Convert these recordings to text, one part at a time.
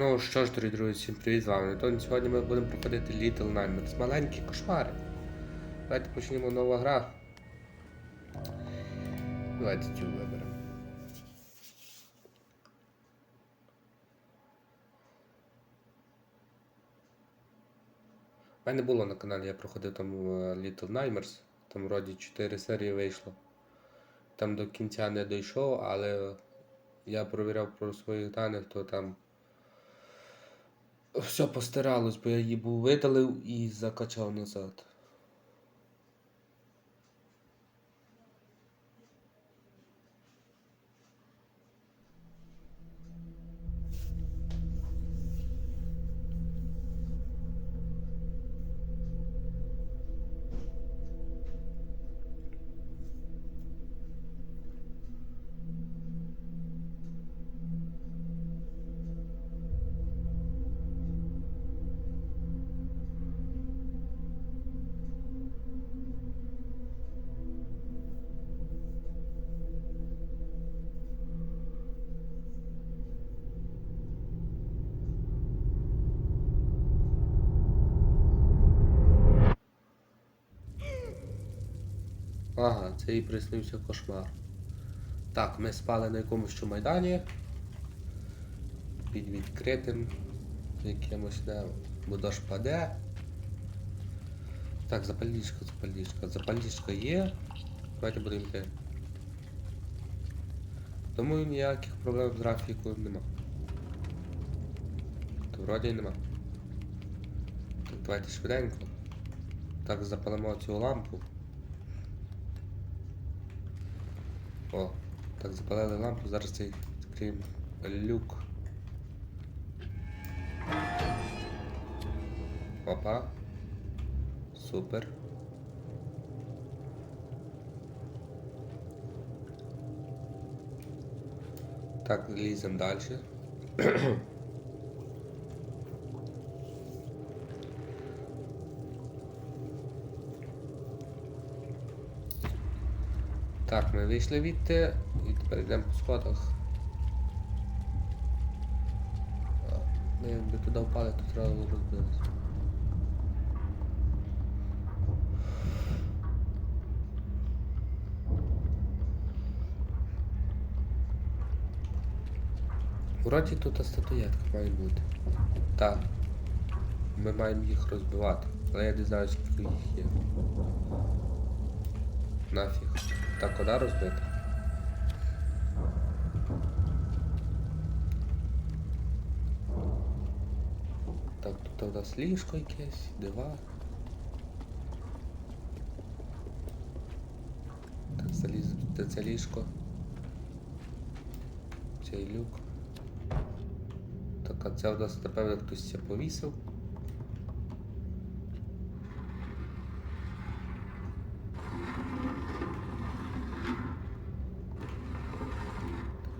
Ну що ж, дорогі друзі, всім привіт з вами. Антон. Сьогодні ми будемо проходити Little Nightmares. Маленькі кошмари. Давайте почнемо нова гра. Давайте цю виберемо. У мене було на каналі, я проходив там е, Little Nightmares. Там вроді 4 серії вийшло. Там до кінця не дійшов, але я провіряв про своїх даних, то там все постиралось, бо я її був видалив і закачав назад. Ага, це і приснився кошмар. Так, ми спали на якомусь майдані. Під відкритим якимось не бо дощ паде. Так, запальничка, запальничка. Запальничка є. Давайте будемо йти. Думаю, ніяких проблем з графікою нема. То вроді нема. Так, давайте швиденько. Так, запалимо цю лампу. О, так запалили лампу, зараз цей відкриємо люк. Опа. Супер. Так, ліземо далі. Так, ми вийшли відти і тепер йдемо по сходах. Ми якби туди впали, то треба було розбилися. Вроді тут статуєтка має бути. Так. Ми маємо їх розбивати. Але я не знаю, скільки їх є. Нафіг. Так, куди розбити? Так, тут у нас ліжко якесь, диван. Так, заліз, де це ліжко? Цей люк. Так, а це у нас напевно хтось це повісив.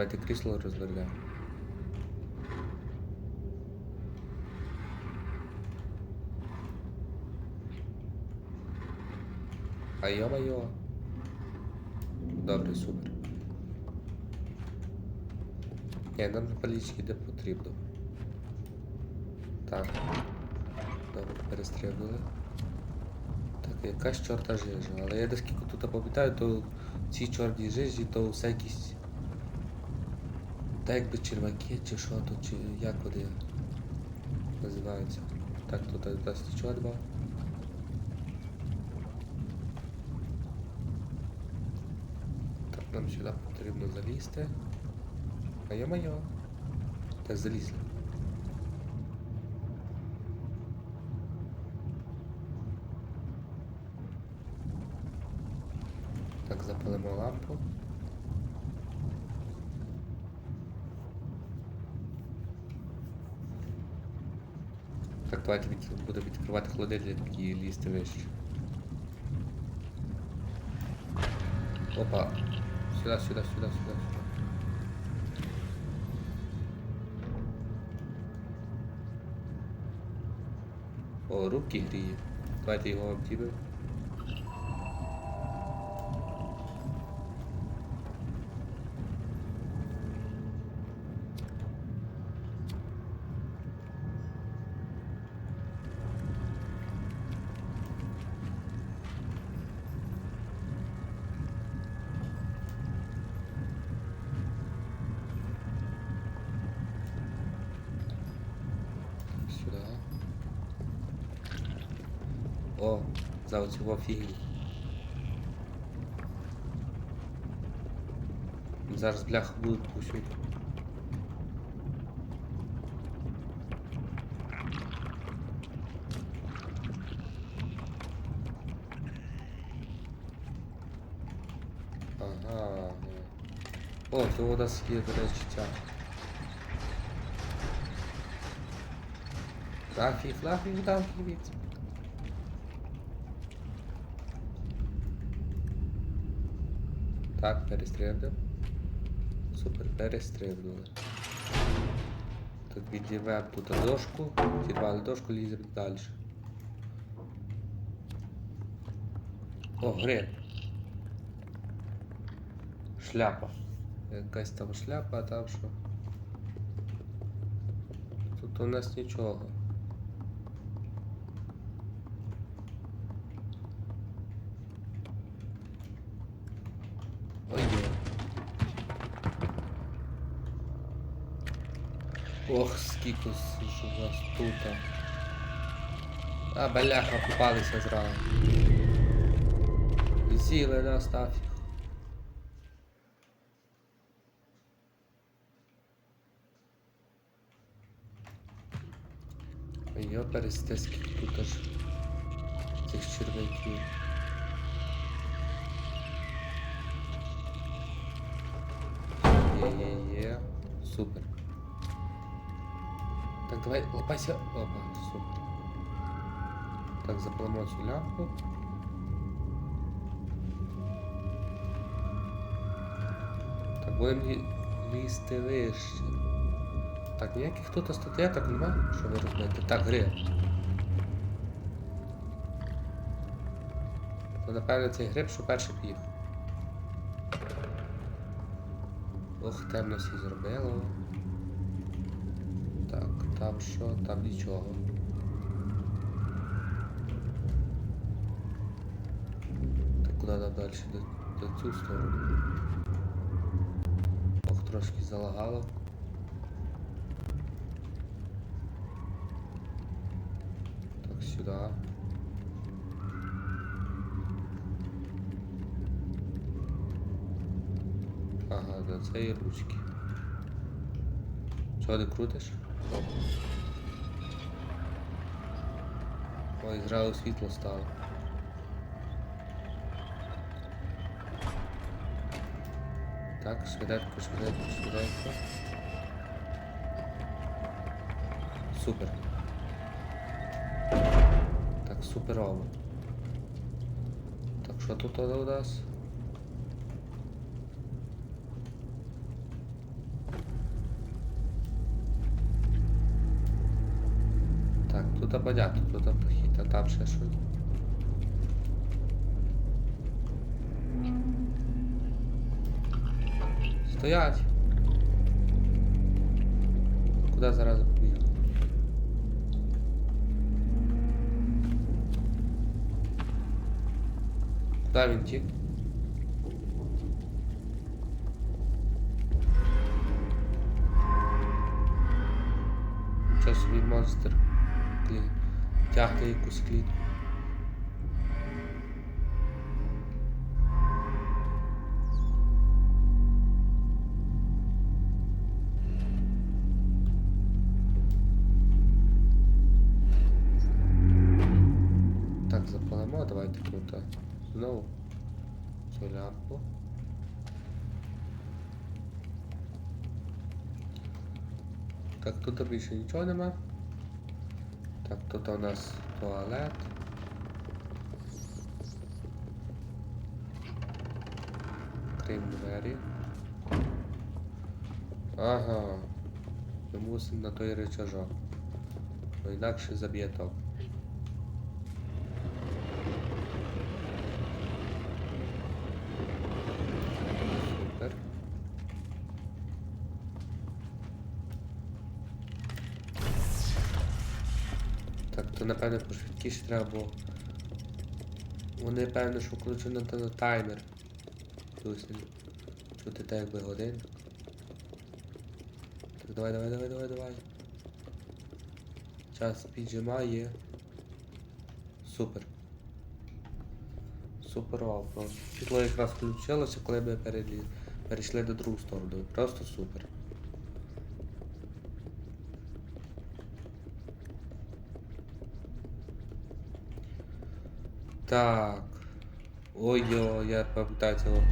Давайте крісло розвернемо. А йо-майо. Добре, супер. Ні, нам на полічки де потрібно. Так. Добре, перестрибнули. Так, якась чорта жижа. Але я наскільки тут пам'ятаю, то ці чорні жижі, то все якісь так якби черваки чи що то, чи як вони називаються. Так, тут нас нічого нема. Так, нам сюди потрібно залізти. А я моє. Так, залізли. Так, запалимо лампу. Так, давайте від... будемо відкривати холодильник і лізти вище. Опа. Сюди, сюди, сюди, сюди, сюди. О, руки гріє. Давайте його обдібимо. О, за фігню. Зараз бляха будуть повсюди. Ага. О, нас є, до речі, ця. Флафі, флафі, там привіт. Так, перестрибнемо. Супер, перестрибнули. Тут відірвемо тут дошку, зірвали дошку, ліземо далі. О, гриб. Шляпа. Якась там шляпа, а там що? Тут у нас нічого. Ой, є. Ох, скільки ж у вас тут. А, бляха, купалися зразу. Сіли на стафі. Йо, пересте, скільки тут аж цих черв'яків. Є-є-є. Супер. Так, давай, лопайся. Опа, супер. Так, запалимо цю лампу. Так, будемо лі- лізти вище. Так, ніяких тут статуеток нема, що ви розумієте. Так, гри. Ну, напевно, цей гриб, що перший п'їв. Ох, темно всі зробило. Так, там що? Там нічого. Так, куди нам далі? До, до цю сторону. Ох, трошки залагало. Так, сюда. Ага, до цієї ручки. Чого ти крутиш? Ой, зразу світло стало. Так, швиденько, швиденько, швиденько. Супер. Так, суперово. Так, що тут у нас? тут понятно, тут похід, а там ще щось. Стоять! Куди зараз побіг? Куди він тік? Тягне якусь клітку. Так, запалимо, давайте тут а, знову цю лямпу. Так, тут більше нічого нема. Так, тут у нас туалет. Крім двері. Ага. Ми мусимо на той речажок. Бо інакше заб'є ток. То напевно пошвидкіше треба було. Вони певно, що включено на таймер. Плюс чути так якби годин. Так, давай, давай, давай, давай, давай. Час піджимає. Супер. Суперово. просто. Світло якраз включилося, коли ми перейшли до другу сторону. Просто супер. Так. Ой-ой, я пам'ятаю цього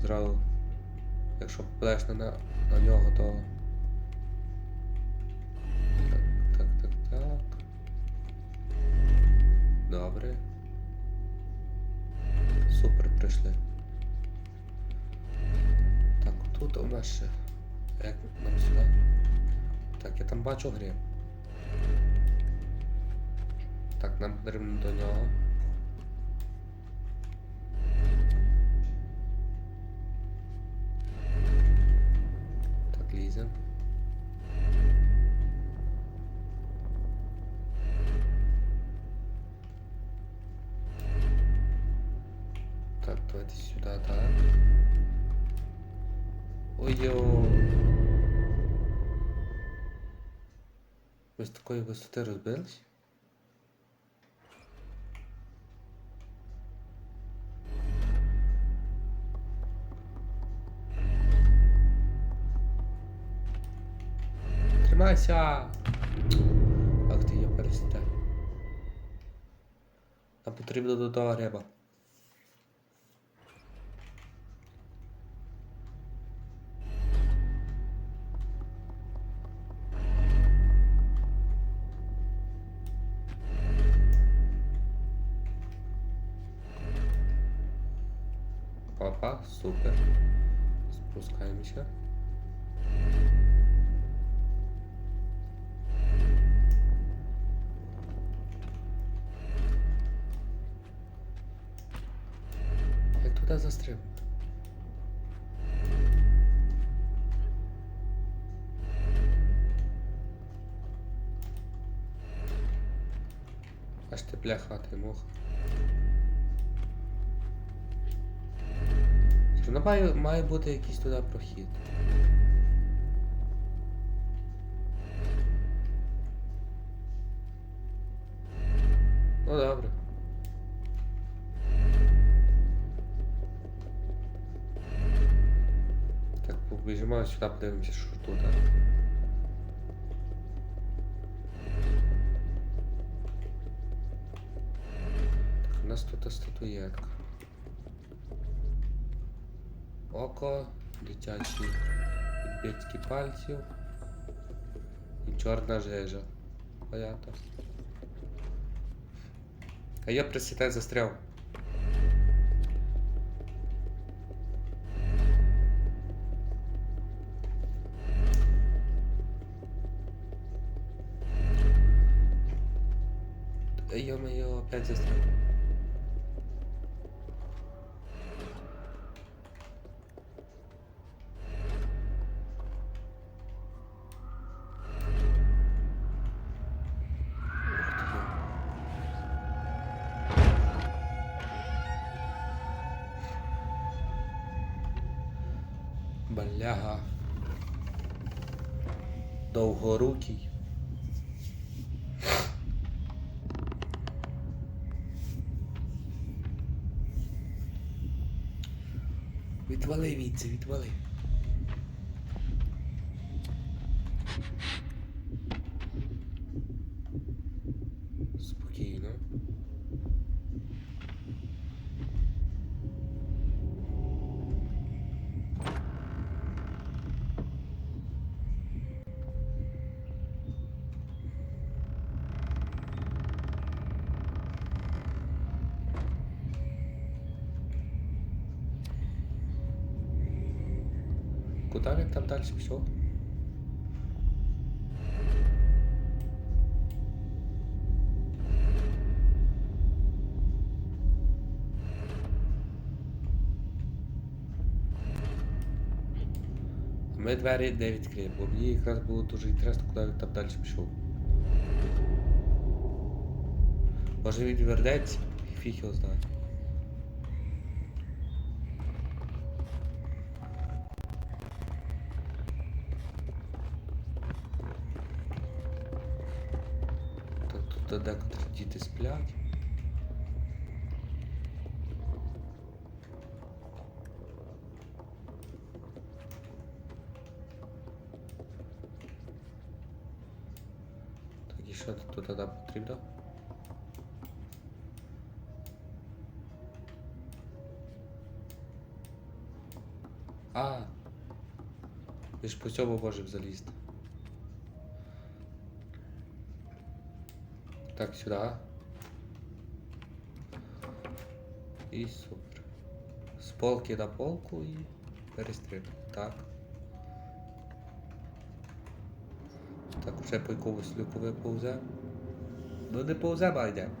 зразу. Якщо попадеш на, на, нього, то. Так, так, так, так. Добре. Супер прийшли. Так, тут у нас ще. Як нам сюди? Так, я там бачу гриб. Так, нам потрібно до нього. Такої висоти розбились? Тримайся! Ах ти я перестав. Нам потрібно до того риба. Опа, супер. Спускаемся. Як туди застрибнути? Аж ти бляха, ти муха. Все одно має, має бути якийсь туди прохід. Ну добре. Так, побіжимо сюди, подивимося, що тут. У нас тут статуєтка. Око, дитячі відбитки пальців і чорна жижа. Понятно. А я присітай застряв. Ё-моё, опять застрял. Бляга. Довгорукий. Відвали віце, відвали. Він там далі пішов? Ми двері не відкриємо, бо мені якраз було дуже інтересно, куди він там далі пішов. Може він вернеться фіг його знає. Правда, декотрі діти сплять. Так, і що тут тоді потрібно? А, ми ж по цьому можемо залізти. Так, сюда. І супер. С полки на полку і перестриб. Так. Так, вже по якомусь люку виповзе. Ну не повзе, а йдемо.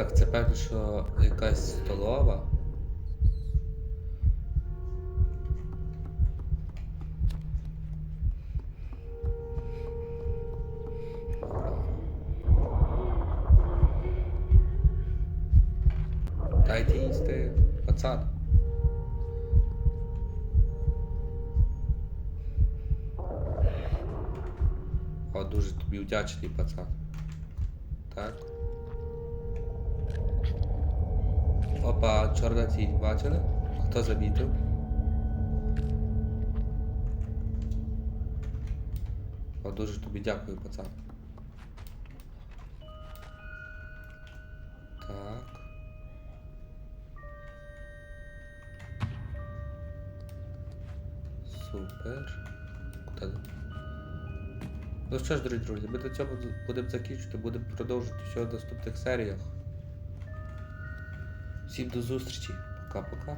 Так, це певно, що якась столова. Дайте їсти, пацан. О, дуже тобі вдячний пацан. Так. Опа, чорна тінь, бачили? Хто замітив? О, дуже тобі дякую, пацан. Так. Супер. Куди? Ну що ж, дорогі друзі, ми до цього будемо закінчувати, будемо продовжувати ще в наступних серіях. Всім до зустрічі. Пока-пока.